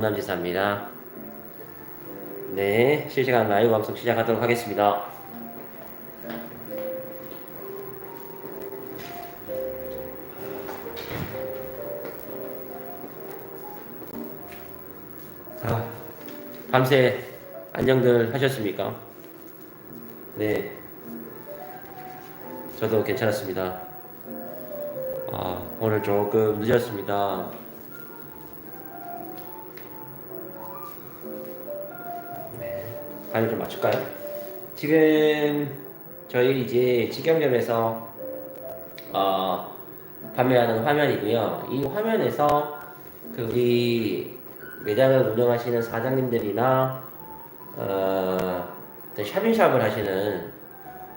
남지사입니다. 네, 실시간 라이브 방송 시작하도록 하겠습니다. 자, 밤새 안녕들 하셨습니까? 네, 저도 괜찮았습니다. 아, 오늘 조금 늦었습니다. 화면 좀 맞출까요? 지금 저희 이제 직영점에서 어, 판매하는 화면이고요. 이 화면에서 그 우리 매장을 운영하시는 사장님들이나 어, 샵인샵을 하시는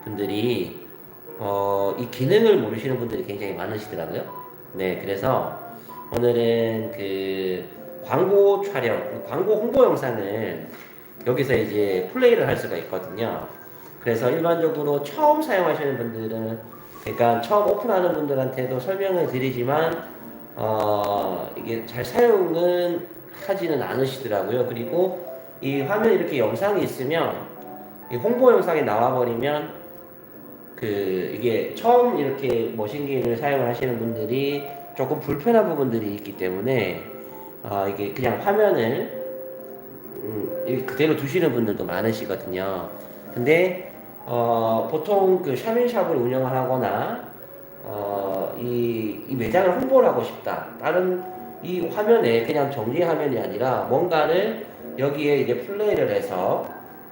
분들이 어, 이 기능을 모르시는 분들이 굉장히 많으시더라고요. 네, 그래서 오늘은 그 광고 촬영, 광고 홍보 영상을 여기서 이제 플레이를 할 수가 있거든요. 그래서 일반적으로 처음 사용하시는 분들은 그러니까 처음 오픈하는 분들한테도 설명을 드리지만 어, 이게 잘 사용은 하지는 않으시더라고요. 그리고 이 화면에 이렇게 영상이 있으면 이 홍보 영상이 나와버리면 그 이게 처음 이렇게 머신기를 사용을 하시는 분들이 조금 불편한 부분들이 있기 때문에 어, 이게 그냥 화면을 음, 그대로 두시는 분들도 많으시거든요. 근데 어, 보통 그 샵인샵을 운영을 하거나 어, 이, 이 매장을 홍보를 하고 싶다. 다른 이 화면에 그냥 정리 화면이 아니라 뭔가를 여기에 이제 플레이를 해서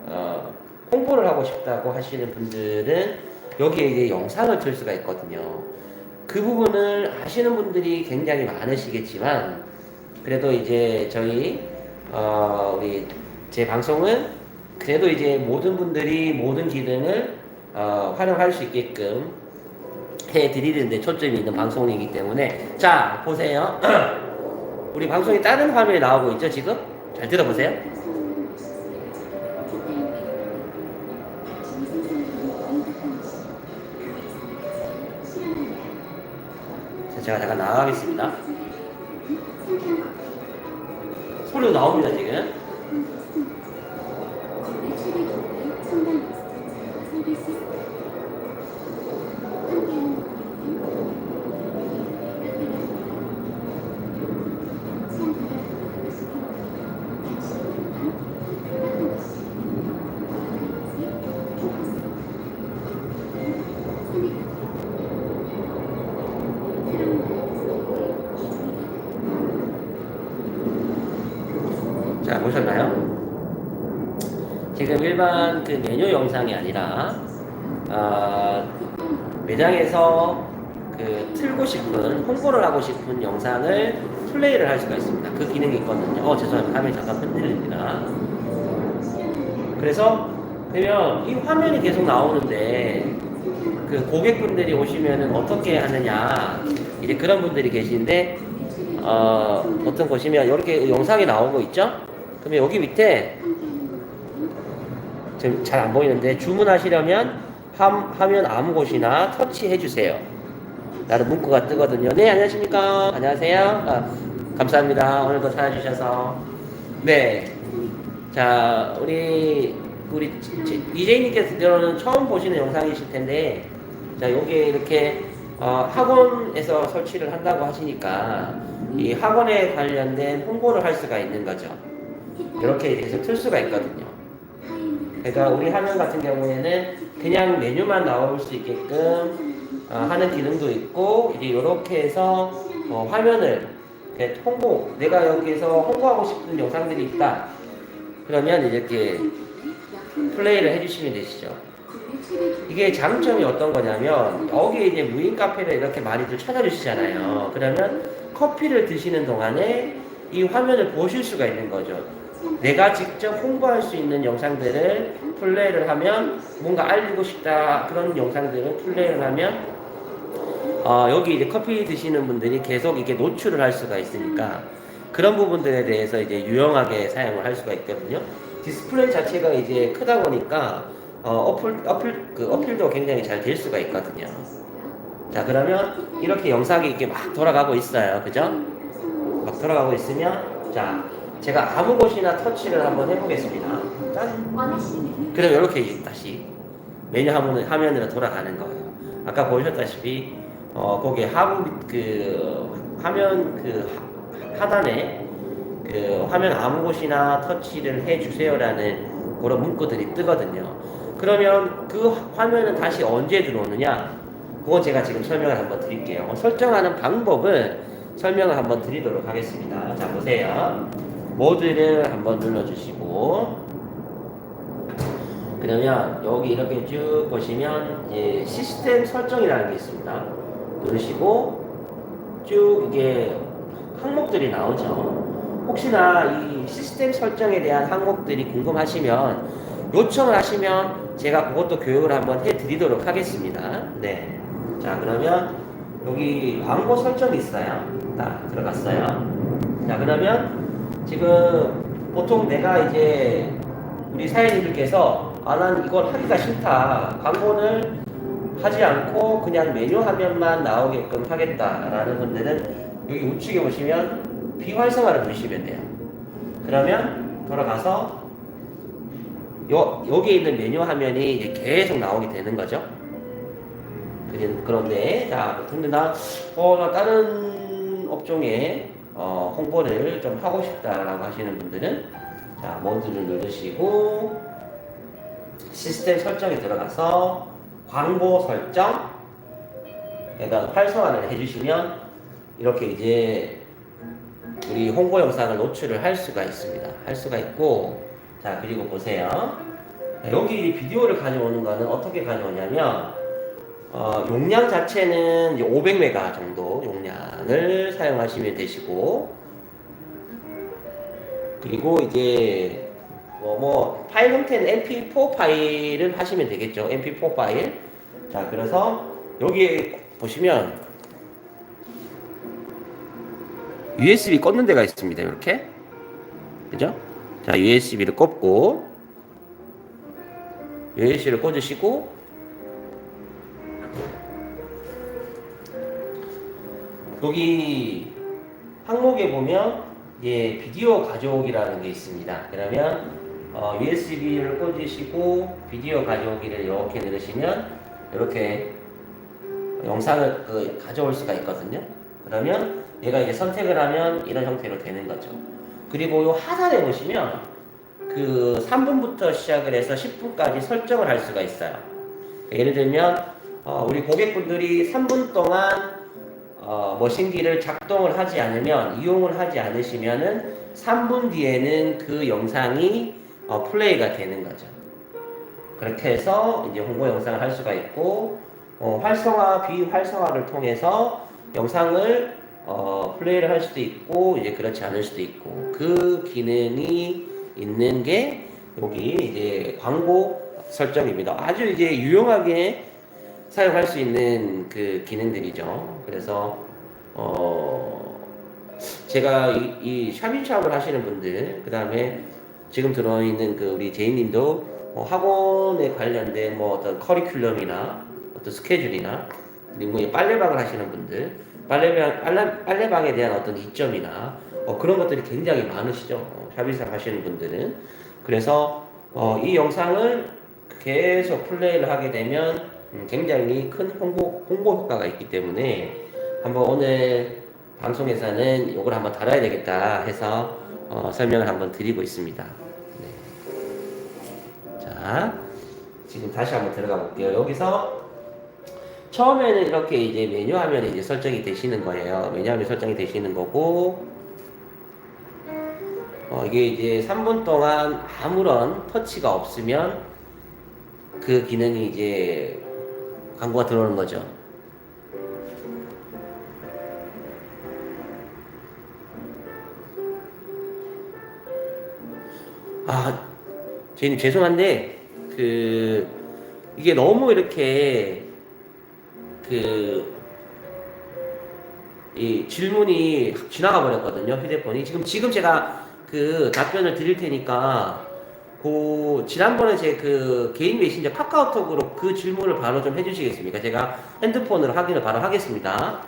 어, 홍보를 하고 싶다고 하시는 분들은 여기에 이제 영상을 틀 수가 있거든요. 그 부분을 아시는 분들이 굉장히 많으시겠지만 그래도 이제 저희 어, 우리 제 방송은 그래도 이제 모든 분들이 모든 기능을 어, 활용할 수 있게끔 해드리는데 초점이 있는 방송이기 때문에. 자 보세요. 우리 방송이 다른 화면에 나오고 있죠 지금? 잘 들어보세요. 자, 제가 잠깐 나가겠습니다 소리가 나옵니다 지금 자 보셨나요? 지금 일반 그 메뉴 영상이 아니라 어, 매장에서 그 틀고 싶은 홍보를 하고 싶은 영상을 플레이를 할 수가 있습니다. 그 기능이 있거든요. 어 죄송합니다. 화면이 잠깐 흔들립니다. 그래서 그러면 이 화면이 계속 나오는데 그 고객분들이 오시면은 어떻게 하느냐 이제 그런 분들이 계시는데 어, 어떤 보시면 이렇게 영상이 나오고 있죠? 그러면 여기 밑에 지금 잘 안 보이는데 주문하시려면 함, 화면 아무 곳이나 터치해 주세요. 나는 문구가 뜨거든요. 네, 안녕하십니까? 안녕하세요. 아, 감사합니다. 오늘도 찾아주셔서. 네. 자, 우리, 우리 DJ님께서는 처음 보시는 영상이실 텐데, 자, 여기에 이렇게 어, 학원에서 설치를 한다고 하시니까, 이 학원에 관련된 홍보를 할 수가 있는 거죠. 이렇게 계속 틀 수가 있거든요. 그러니까 우리 화면 같은 경우에는 그냥 메뉴만 나올 수 있게끔 어, 하는 기능도 있고 이제 이렇게 해서 어, 화면을 홍보 내가 여기서 홍보하고 싶은 영상들이 있다. 그러면 이렇게 플레이를 해주시면 되시죠. 이게 장점이 어떤 거냐면 여기에 이제 무인 카페를 이렇게 많이들 찾아주시잖아요. 그러면 커피를 드시는 동안에 이 화면을 보실 수가 있는 거죠 내가 직접 홍보할 수 있는 영상들을 플레이를 하면 뭔가 알리고 싶다 그런 영상들을 플레이를 하면 어, 여기 이제 커피 드시는 분들이 계속 이게 노출을 할 수가 있으니까 그런 부분들에 대해서 이제 유용하게 사용을 할 수가 있거든요. 디스플레이 자체가 이제 크다 보니까 어, 어플 어플 그 어필도 굉장히 잘 될 수가 있거든요. 자 그러면 이렇게 영상이 이렇게 막 돌아가고 있어요, 그죠? 막 돌아가고 있으면 자 제가 아무 곳이나 터치를 한번 해보겠습니다. 짠. 그럼 이렇게 다시 메뉴 화면, 화면으로 돌아가는 거예요. 아까 보셨다시피 어, 거기 하부 밑- 그 화면 그 하- 하단에 그 화면 아무 곳이나 터치를 해주세요라는 그런 문구들이 뜨거든요. 그러면 그 화면은 다시 언제 들어오느냐? 그건 제가 지금 설명을 한번 드릴게요. 어, 설정하는 방법을 설명을 한번 드리도록 하겠습니다. 자 보세요. 모드를 한번 눌러주시고 그러면 여기 이렇게 쭉 보시면 이제 시스템 설정이라는 게 있습니다. 누르시고 쭉 이게 항목들이 나오죠. 혹시나 이 시스템 설정에 대한 항목들이 궁금하시면 요청을 하시면 제가 그것도 교육을 한번 해드리도록 하겠습니다. 네. 자 그러면 여기 광고 설정이 있어요. 딱 들어갔어요. 자 그러면 지금 보통 내가 이제 우리 사연님들께서 아 난 이걸 하기가 싫다 광고를 하지 않고 그냥 메뉴 화면만 나오게끔 하겠다라는 분들은 여기 우측에 보시면 비활성화를 누르시면 돼요 그러면 돌아가서 요, 여기에 있는 메뉴 화면이 계속 나오게 되는 거죠 그런- 그런데 자 근데 나, 어, 나 다른 업종에 어, 홍보를 좀 하고 싶다라고 하시는 분들은 자 모드를 누르시고 시스템 설정에 들어가서 광고 설정 그러니까 활성화를 해주시면 이렇게 이제 우리 홍보 영상을 노출을 할 수가 있습니다. 할 수가 있고 자 그리고 보세요. 자, 여기 비디오를 가져오는 거는 어떻게 가져오냐면 어, 용량 자체는 이제 500메가 정도 용량을 사용하시면 되시고 그리고 이제 뭐, 뭐 파일 형태는 MP4 파일을 하시면 되겠죠. MP4 파일. 자, 그래서 여기 보시면 USB 꽂는 데가 있습니다. 이렇게. 그죠? 자, USB를 꽂고 USB를 꽂으시고 여기 항목에 보면 예, 비디오 가져오기라는 게 있습니다. 그러면 어, USB를 꽂으시고 비디오 가져오기를 이렇게 누르시면 이렇게 영상을 그 가져올 수가 있거든요. 그러면 얘가 이제 선택을 하면 이런 형태로 되는 거죠. 그리고 이 하단에 보시면 그 3분부터 시작을 해서 10분까지 설정을 할 수가 있어요. 예를 들면 어, 우리 고객분들이 3분 동안 어, 머신기를 작동을 하지 않으면 이용을 하지 않으시면은 3분 뒤에는 그 영상이 어, 플레이가 되는 거죠. 그렇게 해서 이제 홍보 영상을 할 수가 있고 어, 활성화 비활성화를 통해서 영상을 어, 플레이를 할 수도 있고 이제 그렇지 않을 수도 있고 그 기능이 있는 게 여기 이제 광고 설정입니다. 아주 이제 유용하게 사용할 수 있는 그 기능들이죠. 그래서 어 제가 이, 이 샵인샵을 하시는 분들 그 다음에 지금 들어있는 그 우리 제이님도 뭐 학원에 관련된 뭐 어떤 커리큘럼이나 어떤 스케줄이나 그리고 이 빨래방을 하시는 분들 빨래방 빨래, 빨래방에 대한 어떤 이점이나 어, 그런 것들이 굉장히 많으시죠. 어, 샵인샵 하시는 분들은 그래서 어, 이 영상을 계속 플레이를 하게 되면 음, 굉장히 큰 홍보, 홍보 효과가 있기 때문에 한번 오늘 방송에서는 이걸 한번 다뤄야 되겠다 해서 어, 설명을 한번 드리고 있습니다. 네. 자, 지금 다시 한번 들어가 볼게요. 여기서 처음에는 이렇게 이제 메뉴 화면에 이제 설정이 되시는 거예요. 메뉴 화면 설정이 되시는 거고, 어, 이게 이제 3분 동안 아무런 터치가 없으면 그 기능이 이제 광고가 들어오는 거죠. 아, 제님 죄송한데 그 이게 너무 이렇게 그 이 질문이 지나가 버렸거든요 휴대폰이 지금 지금 제가 그 답변을 드릴 테니까 그 지난번에 제 그 개인 메신저 카카오톡으로 그 질문을 바로 좀 해주시겠습니까? 제가 핸드폰으로 확인을 바로 하겠습니다.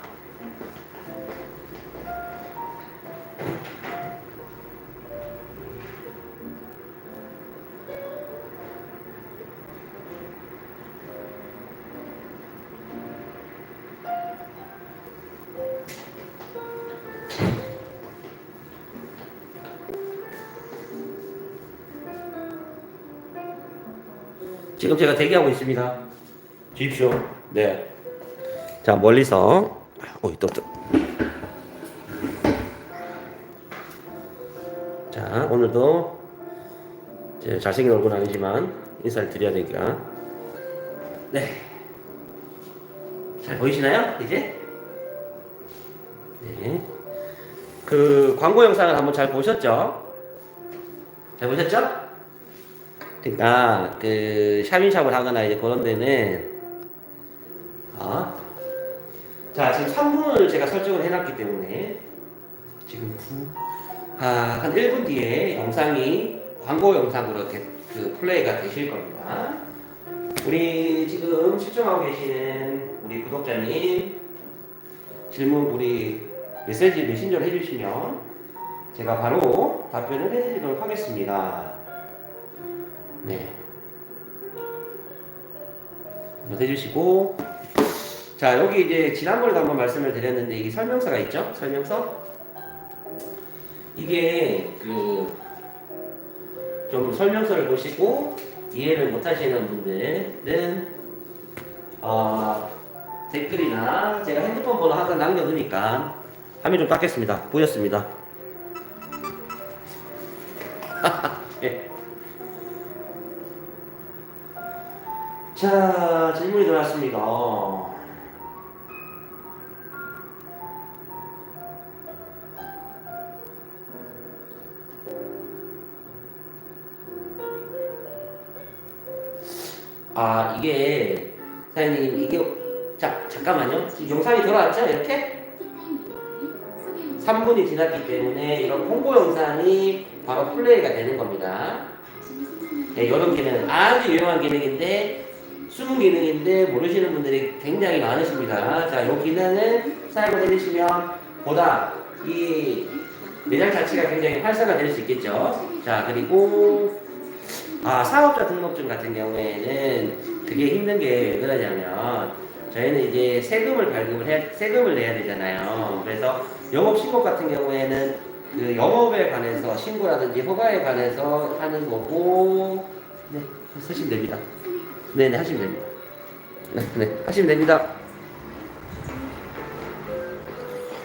지금 제가 대기하고 있습니다. 주십시오. 네. 자, 멀리서. 어이, 또, 또. 자, 오늘도 제 잘생긴 얼굴 아니지만 인사를 드려야 되니까. 네. 잘 보이시나요? 이제? 네. 그 광고 영상을 한번 잘 보셨죠? 잘 보셨죠? 그러니까 그 샵인샵을 하거나 이제 그런 데는 아, 자 지금 3분을 제가 설정을 해놨기 때문에 지금 9, 아, 한 1분 뒤에 영상이 광고 영상으로 이렇게 그 플레이가 되실 겁니다. 우리 지금 시청하고 계시는 우리 구독자님 질문 우리 메시지 메신저를 해주시면 제가 바로 답변을 해드리도록 하겠습니다. 네. 한번 해주시고 자 여기 이제 지난번에도 한번 말씀을 드렸는데 이게 설명서가 있죠? 설명서 이게 그 좀 설명서를 보시고 이해를 못하시는 분들은 어, 댓글이나 제가 핸드폰 번호 항상 남겨두니까 화면 좀 닦겠습니다. 보였습니다. 예. 자 질문이 들어왔습니다. 아 이게 사장님 이게 자 잠깐만요. 지금 영상이 들어왔죠? 이렇게? 3분이 지났기 때문에 이런 홍보 영상이 바로 플레이가 되는 겁니다. 네, 이런 기능 아주 유용한 기능인데 숨은 기능인데 모르시는 분들이 굉장히 많으십니다 자 이 기능은 사용을 해주시면 보다 이 매장 자체가 굉장히 활성화 될 수 있겠죠 자 그리고 아, 사업자 등록증 같은 경우에는 그게 힘든 게 왜 그러냐면 저희는 이제 세금을 발급을 해 세금을 내야 되잖아요. 그래서 영업 신고 같은 경우에는 그 영업에 관해서 신고라든지 허가에 관해서 하는 거고 네, 하시면 됩니다. 네, 네, 하시면 됩니다. 네, 네, 하시면 됩니다.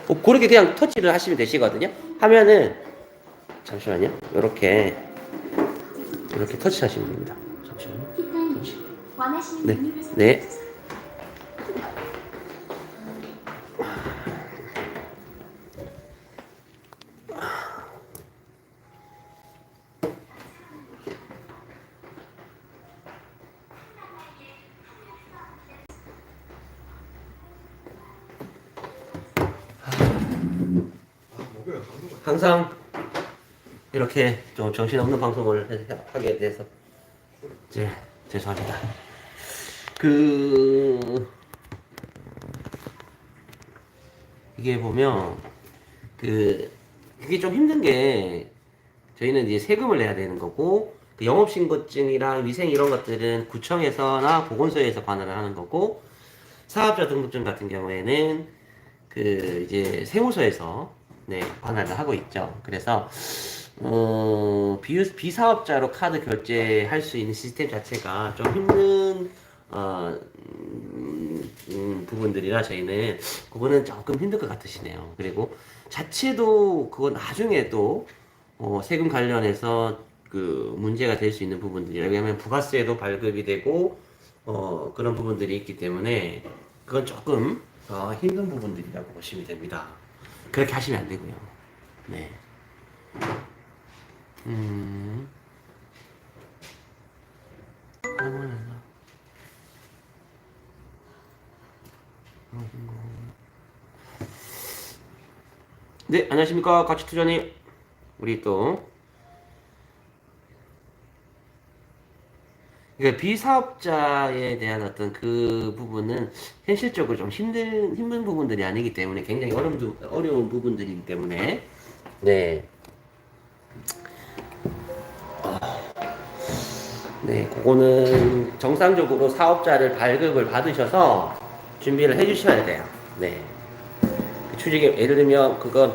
어, 그렇게 그냥 터치를 하시면 되시거든요. 하면은 잠시만요. 이렇게 이렇게 터치하시면 됩니다. 잠시만요. 터치. 네. 네. 항상 이렇게 좀 정신없는 방송을 해- 하게 돼서 이제 죄송합니다. 그 이게 보면 그 그게 좀 힘든 게 저희는 이제 세금을 내야 되는 거고 그 영업신고증이랑 위생 이런 것들은 구청에서나 보건소에서 관할을 하는 거고 사업자 등록증 같은 경우에는 그 이제 세무서에서 네 관할을 하고 있죠. 그래서 어, 비, 비사업자로 카드 결제할 수 있는 시스템 자체가 좀 힘든 어, 음, 음, 부분들이라 저희는 그거는 조금 힘들 것 같으시네요. 그리고 자체도 그건 나중에 또 어, 세금 관련해서 그 문제가 될 수 있는 부분들이 왜냐하면 부가세도 발급이 되고 어, 그런 부분들이 있기 때문에 그건 조금 더 힘든 부분들이라고 보시면 됩니다. 그렇게 하시면 안 되고요. 네. 음. 네, 안녕하십니까. 가치투자님. 우리 또. 그러니까 비사업자에 대한 어떤 그 부분은 현실적으로 좀 힘든, 힘든 부분들이 아니기 때문에 굉장히 어려운, 부- 어려운 부분들이기 때문에. 네. 네, 그거는 정상적으로 사업자를 발급을 받으셔서 준비를 해주셔야 돼요. 네. 그 추징에 예를 들면 그건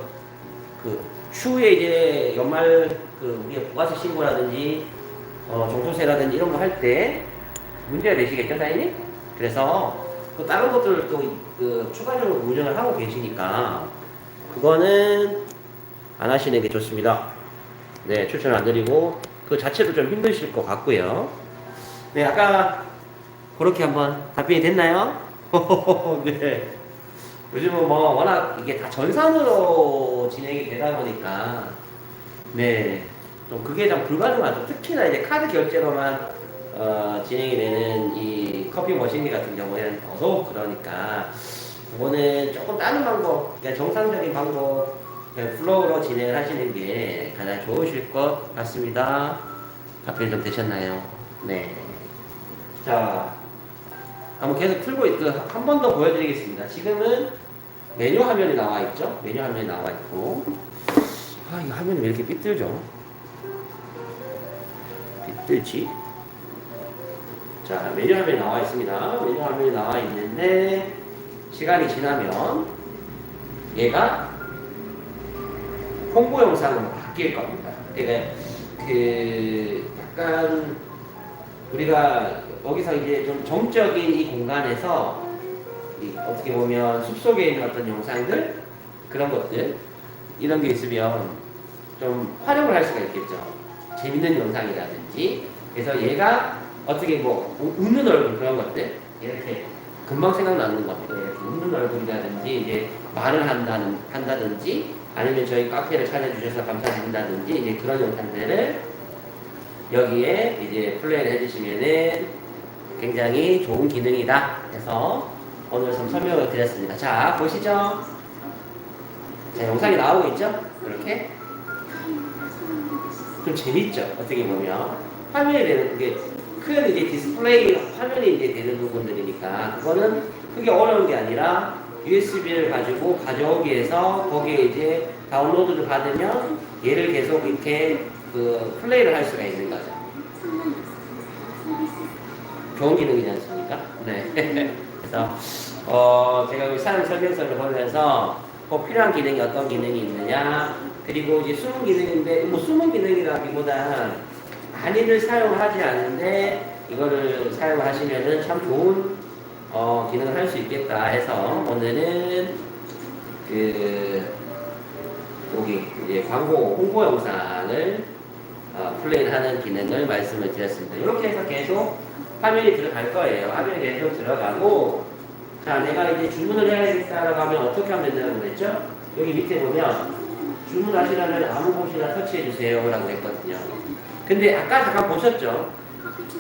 그 추후에 이제 연말 그 우리가 부가세 신고라든지 어, 종소세라든지 이런 거 할 때 문제가 되시겠죠, 사장님? 그래서 또 다른 것들을 또 그 추가적으로 운영을 하고 계시니까 그거는 안 하시는 게 좋습니다. 네, 추천 안 드리고 그 자체도 좀 힘드실 것 같고요. 네, 아까 그렇게 한번 답변이 됐나요? 네. 요즘은 뭐 워낙 이게 다 전산으로 진행이 되다 보니까 네. 좀 그게 좀 불가능하죠. 특히나 이제 카드 결제로만 어, 진행이 되는 이 커피 머신기 같은 경우에는 더더욱 그러니까 이거는 조금 다른 방법, 그냥 정상적인 방법, 플로우로 진행을 하시는 게 가장 좋으실 것 같습니다. 답변 좀 되셨나요? 네. 자, 한번 계속 풀고 있고 한 번 더 보여드리겠습니다. 지금은 메뉴 화면이 나와 있죠? 메뉴 화면이 나와 있고 아, 이 화면이 왜 이렇게 삐뚤죠? 삐뚤지? 자, 메뉴 화면이 나와 있습니다. 메뉴 화면이 나와 있는데 시간이 지나면 얘가 홍보 영상으로 바뀔 겁니다. 그러니까 그 약간 우리가 여기서 이제 좀 정적인 이 공간에서 이 어떻게 보면 숲속에 있는 어떤 영상들 그런 것들 이런 게 있으면 좀 활용을 할 수가 있겠죠. 재밌는 영상이라든지 그래서 얘가 어떻게 뭐 우- 웃는 얼굴 그런 것들 이렇게 금방 생각나는 겁니다. 이렇게 웃는 얼굴이라든지 이제 말을 한다는 한다든지 아니면 저희 카페를 찾아주셔서 감사드린다든지 이제 그런 영상들을 여기에 이제 플레이를 해주시면은 굉장히 좋은 기능이다 해서 오늘 좀 설명을 드렸습니다. 자 보시죠. 자 영상이 나오고 있죠? 이렇게 좀 재밌죠? 어떻게 보면 화면이 되는 게큰 이제 디스플레이 화면이 이제 되는 부분들이니까 그거는 크게 어려운 게 아니라 USB를 가지고 가져오기 위해서 거기에 이제 다운로드를 받으면 얘를 계속 이렇게 그 플레이를 할 수가 있는 거죠. 좋은 기능이지 않습니까? 네. 그래서 어 제가 여기 사용 설명서를 보면서 꼭 필요한 기능이 어떤 기능이 있느냐 그리고 이제 숨은 기능인데 뭐 숨은 기능이라기보다 많이들 사용을 하지 않는데 이거를 사용을 하시면은 참 좋은 어, 기능을 할 수 있겠다 해서 오늘은 그 여기 이제 광고 홍보 영상을 어, 플레이를 하는 기능을 말씀을 드렸습니다. 이렇게 해서 계속 화면이 들어갈 거예요. 화면이 계속 들어가고 자 내가 이제 주문을 해야겠다라고 하면 어떻게 하면 된다고 그랬죠? 여기 밑에 보면 주문하시려면 아무 곳이나 터치해 주세요 라고 했거든요. 근데 아까 잠깐 보셨죠?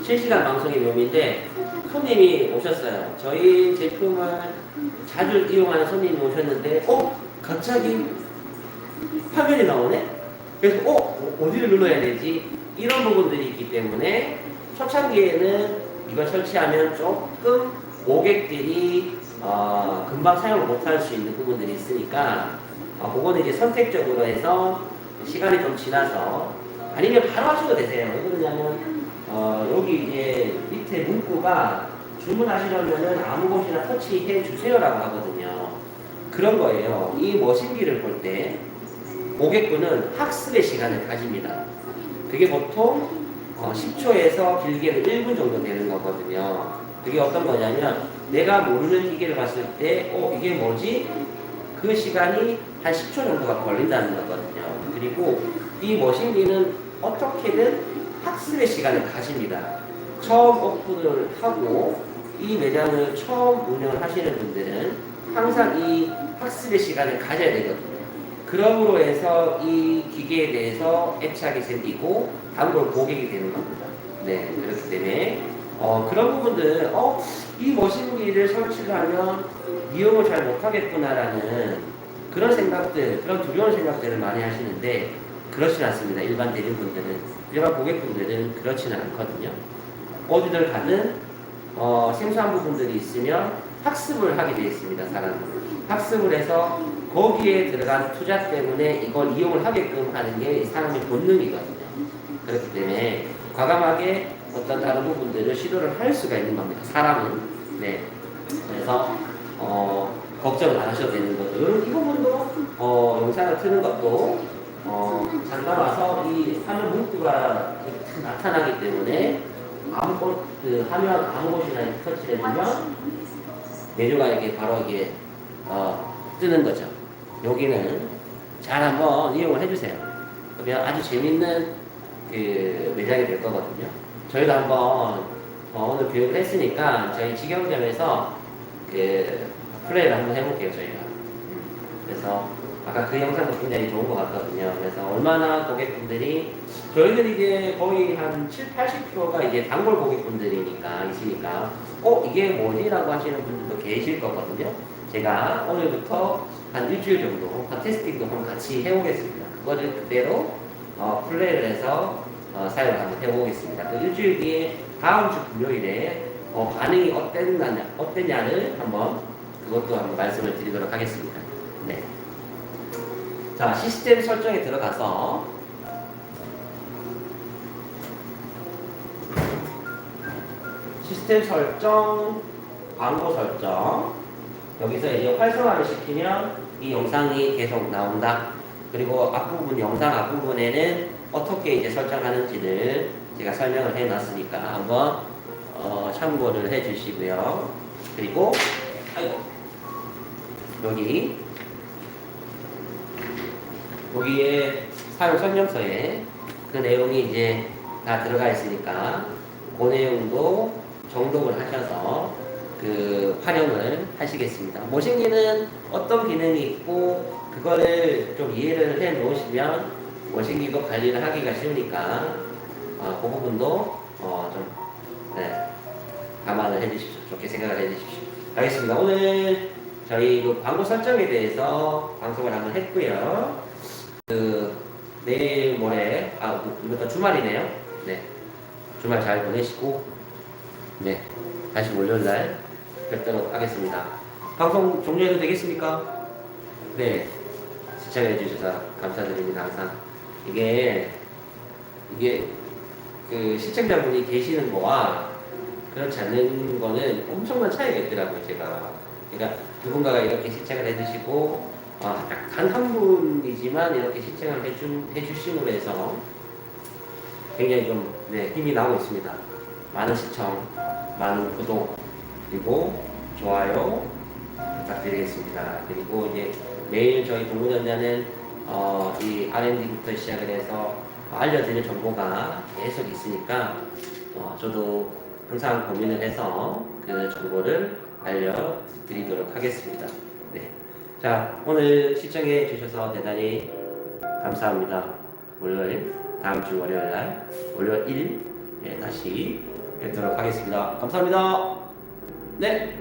실시간 방송의 묘미인데 손님이 오셨어요. 저희 제품을 자주 이용하는 손님이 오셨는데 어? 갑자기 화면이 나오네? 그래서 어? 어디를 눌러야 되지? 이런 부분들이 있기 때문에 초창기에는 이걸 설치하면 조금 고객들이 어, 금방 사용을 못할 수 있는 부분들이 있으니까 어, 그거는 이제 선택적으로 해서 시간이 좀 지나서 아니면 바로 하셔도 되세요. 왜 그러냐면 어, 여기 이제 밑에 문구가 주문하시려면은 아무 곳이나 터치해 주세요라고 하거든요. 그런 거예요. 이 머신기를 볼 때 고객분은 학습의 시간을 가집니다. 그게 보통 어, 10초에서 길게는 1분 정도 되는 거거든요. 그게 어떤 거냐면 내가 모르는 기계를 봤을 때, 어, 이게 뭐지? 그 시간이 한 10초 정도가 걸린다는 거거든요. 그리고 이 머신기는 어떻게든 학습의 시간을 가집니다. 처음 오픈을 하고 이 매장을 처음 운영을 하시는 분들은 항상 이 학습의 시간을 가져야 되거든요. 그러므로 해서 이 기계에 대해서 애착이 생기고 단골 고객이 되는 겁니다. 네, 그렇기 때문에 어, 그런 부분들, 어, 이 머신기를 설치를 하면 이용을 잘 못하겠구나라는 그런 생각들, 그런 두려운 생각들을 많이 하시는데 그렇진 않습니다. 일반 대중분들은, 일반 고객분들은 그렇지는 않거든요. 어디를 가든 어, 생소한 부분들이 있으면 학습을 하게 되어 있습니다. 사람은 학습을 해서 거기에 들어간 투자 때문에 이걸 이용을 하게끔 하는 게 사람의 본능이거든요. 그렇기 때문에 과감하게 어떤 다른 부분들을 시도를 할 수가 있는 겁니다. 사람은 네. 그래서 어, 걱정을 안 하셔도 되는 거죠. 이 부분도 어, 영상을 트는 것도 어, 잠깐 와서 이 화면 문구가 나타나기 때문에 아무 곳, 그 화면 아무 곳이나 해주면 메뉴가 이렇게 바로 이게 어, 뜨는 거죠. 여기는 잘 한번 이용을 해주세요. 그러면 아주 재밌는 그 매장이 될 거거든요. 저희도 한번 어, 오늘 교육을 했으니까 저희 직영점에서 그 플레이를 한번 해볼게요 저희가. 음, 그래서 아까 그 영상도 굉장히 좋은 것 같거든요. 그래서 얼마나 고객분들이 저희는 이게 거의 한 7, 80%가 이제 단골 고객분들이니까 있으니까 어 이게 뭐지라고 하시는 분들도 계실 거거든요. 제가 오늘부터 한 일주일 정도 다 테스팅도 한번 같이 해보겠습니다. 그거를 그대로 어, 플레이를 해서 어, 사용을 한번 해보겠습니다. 그 일주일 뒤에 다음 주 금요일에 어, 반응이 어땠냐, 어땠냐를 한번 그것도 한번 말씀을 드리도록 하겠습니다. 네. 자, 시스템 설정에 들어가서 시스템 설정, 광고 설정 여기서 이제 활성화를 시키면 이 영상이 계속 나온다. 그리고 앞부분 영상 앞부분에는 어떻게 이제 설정하는지를 제가 설명을 해놨으니까 한번 어, 참고를 해주시고요. 그리고 아이고 여기 여기에 사용 설명서에 그 내용이 이제 다 들어가 있으니까 그 내용도 정독을 하셔서 그 활용을 하시겠습니다. 모신기는 어떤 기능이 있고 그거를 좀 이해를 해 놓으시면 모신기도 관리를 하기가 쉬우니까 어, 그 부분도 어, 좀 네, 감안을 해 주십시오. 좋게 생각을 해 주십시오. 알겠습니다. 오늘 저희 그 광고 설정에 대해서 방송을 한번 했고요. 그 내일 모레 아 이것도 주말이네요. 네 주말 잘 보내시고 네 다시 월요일 날 뵙도록 하겠습니다. 방송 종료해도 되겠습니까? 네 시청해 주셔서 감사드립니다. 항상 이게 이게 그 시청자분이 계시는 거와 그렇지 않는 거는 엄청난 차이가 있더라고요. 제가 그러니까 누군가가 이렇게 시청을 해주시고 아, 단한 분이지만 이렇게 시청을 해주, 해주심으로 해서 굉장히 좀 네, 힘이 나고 있습니다. 많은 시청, 많은 구독, 그리고 좋아요 부탁드리겠습니다. 그리고 이제 매일 저희 동물전자는 어, 이 R&D부터 시작을 해서 알려드릴 정보가 계속 있으니까 어, 저도 항상 고민을 해서 그 정보를 알려드리도록 하겠습니다. 네. 자, 오늘 시청해 주셔서 대단히 감사합니다. 월요일, 다음 주 월요일 날, 월요일 네, 다시 뵙도록 하겠습니다. 감사합니다. 네.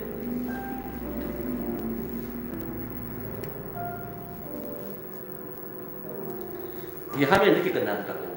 이게 화면이 늦게 끝나더라고요.